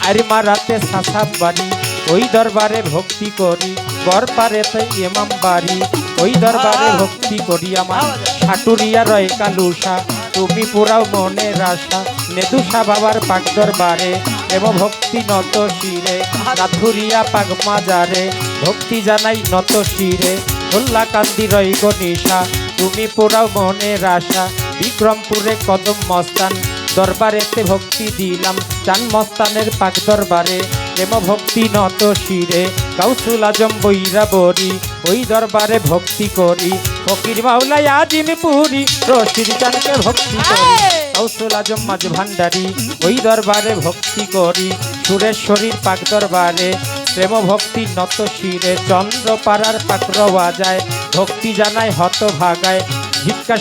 আর মারাতে সাসাব বাড়ি ওই দরবারে ভক্তি করি গড় পারেতে এমাম বাড়ি ওই দরবারে ভক্তি করি আমার। সাটুরিয়া রয় কালুসা তুমি পুরাও মনের আশা নেদুসা বাবার পাক দরবারে এবং ভক্তি নত শিরে রাধুরিয়া পাক মাজারে ভক্তি জানাই নত শিরে হোল্লা কান্দি রই গনিশা তুমি পুরাও মনের আশা বিক্রমপুরে কদম মস্তান দরবারেতে ভক্তি দিলাম চান মস্তানের পাক দরবারে। প্রেম ভক্তি নত শিরে কাউসুল আজম বৈরা বরি ওই দরবারে ভক্তি করি। ফকির মাওলাই আজিম পুরি রশিদ চানকে ভক্তি করি। কাউসুল আজম মাঝ ভান্ডারি ওই দরবারে ভক্তি করি। সুরেশ্বরীর পাক দরবারে প্রেম ভক্তি নত শিরে চন্দ্রপাড়ার পাকর বাজায় ভক্তি জানায় হত ভাগায়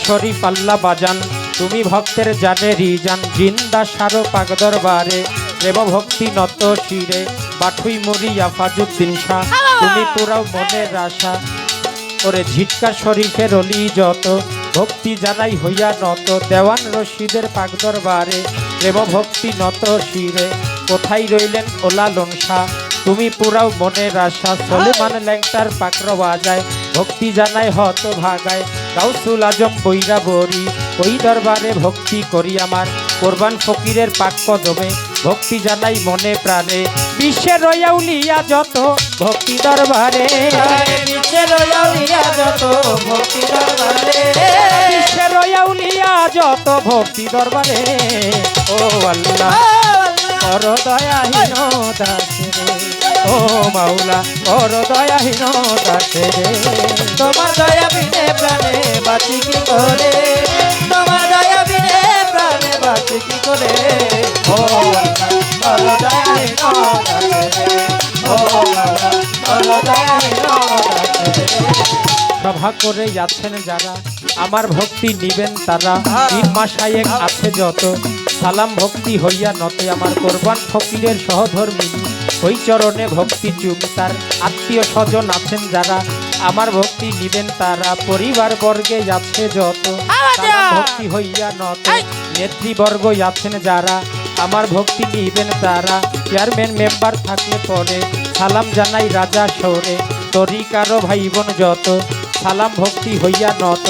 শরী পাল্লা বাজান তুমি ভক্তের জানে রিজান, বৃন্দা সারো পাক দরবারে প্রেম ভক্তি নত শিরে, বাঠুই মরিয়া ফাজুদ্দিন শাহ তুমি পুরাও মনের আশা করে ঝিটকা শরীফের অলি যত, ভক্তি জানাই হইয়া নত, দেওয়ান রশিদের পাক দরবারে প্রেম ভক্তি নত শিরে, কোথায় রইলেন ওলা লনসা তুমি পুরাও মনের আশা, সলেমান ল্যাংটার পাকর বাজায় ভক্তি জানাই হত ভাগায় গাউসুল আজম বৈরা বরি ওই দরবারে ভক্তি করি আমার। কোরবান ফকিরের পাক কদমে ভক্তি জানাই মনে প্রাণে। বিশ্বের রয়াউলিয়া যত ভক্তি দরবারে। বিশ্বের আউলিয়া যত ভক্তি দরবারে। বিশ্বের রয়াউলিয়া যত ভক্তি দরবারে। ও আল্লাহ। কর দয়াহীন দাসে ও মাওলা কর দয়াহীন দাসে তোমার দয়া বিনে প্রাণে বাঁচি কি করে? তোমার দয়া বিনে প্রাণে বাঁচি কি করে? ও আল্লাহ বলো দয়াই ও বলো দয়াই নদাসে সভা করে যাচ্ছেন যারা আমার ভক্তি নিবেন তারা। পীর মাসায়েক আছে যত। সালাম ভক্তি হইয়া নতে আমার কোরবান ফকিরের সহধর্মী। ওই চরণে ভক্তি চুম তার আত্মীয় স্বজন আছেন যারা। আমার ভক্তি নিবেন তারা পরিবার বর্গে যাচ্ছে যত। সালাম ভক্তি হইয়া নত নেতৃবর্গ আছেন যারা। আমার ভক্তি নিবেন তারা। চেয়ারম্যান মেম্বার থাকলে পরে। সালাম জানাই রাজা সরে। তরিকারও ভাই বোন যত। সালাম ভক্তি হইয়া নত।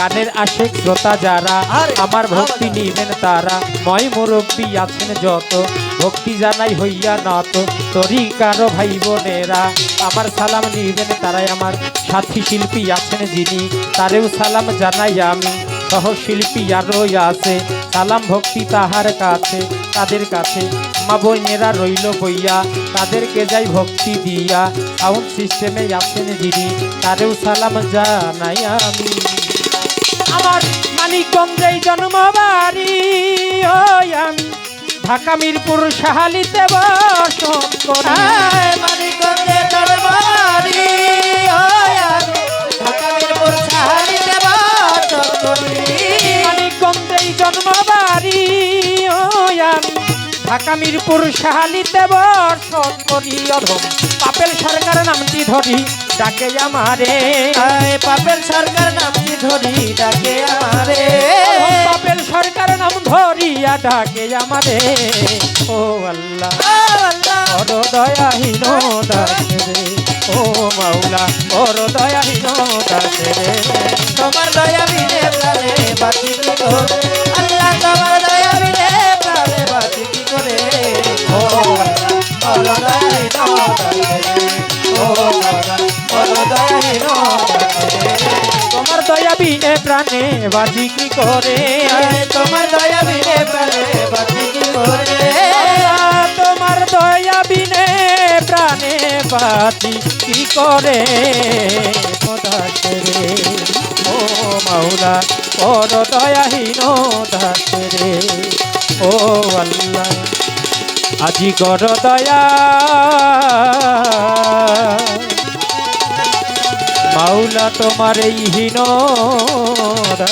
গানের আশেক শ্রোতা যারা আমার ভক্তি নিবেন তারা। ময় মুরব্বী আছেন যত ভক্তি জানাই হইয়া নত। তরি কারও ভাই বোনেরা আমার সালাম নিবেন তারাই আমার সাথী শিল্পী আছেন যিনি। তারেও সালাম জানাই আমি সহশিল্পী আরও আছে সালাম ভক্তি তাহার কাছে তাদের কাছে। মা বোনেরা রইল বইয়া তাদেরকে যাই ভক্তি দিয়া। সাউন্ড সিস্টেমে আছেন যিনি তারেও সালাম জানাই আমি। আমার মানিকগঞ্জেই জন্মবাড়ি ওই আমি ঢাকা মিরপুর সাহালিতে বসন করি। আয় মানিকগঞ্জে হয় আমি ঢাকা মিরপুর সাহারিতে বাস করি। মানিকগঞ্জেই জন্মবাড়ি ওই আমি ঢাকা মিরপুর সাহালিতে করি। অধম পাপেল সরকার নামটি ধরি ডাকে আমারে। পাপেল সরকার নামটি ধরি ডাকে আমারে। পাপেল সরকার নাম ধরিয়া ডাকে আমারে। ও আল্লাহ আল্লাহ। বড় দয়াহীন দাসে রে। ও মাওলা বড় দয়াহীন দাসে রে। তোমার দয়া বিনে প্রাণে বাঁচি আল্লাহ তোমার প্রাণে বাজি কি করে? তোমার দয়া বিনে প্রাণে বাঁচি কি করে? তোমার দয়া বিনে প্রাণে বাজি কি করে? দাসে রে ও মাওলা বড় দয়াহীন দাসে রে ও আল্লাহ আজি কর দয়া। মাওলা তোমার এই হীন রে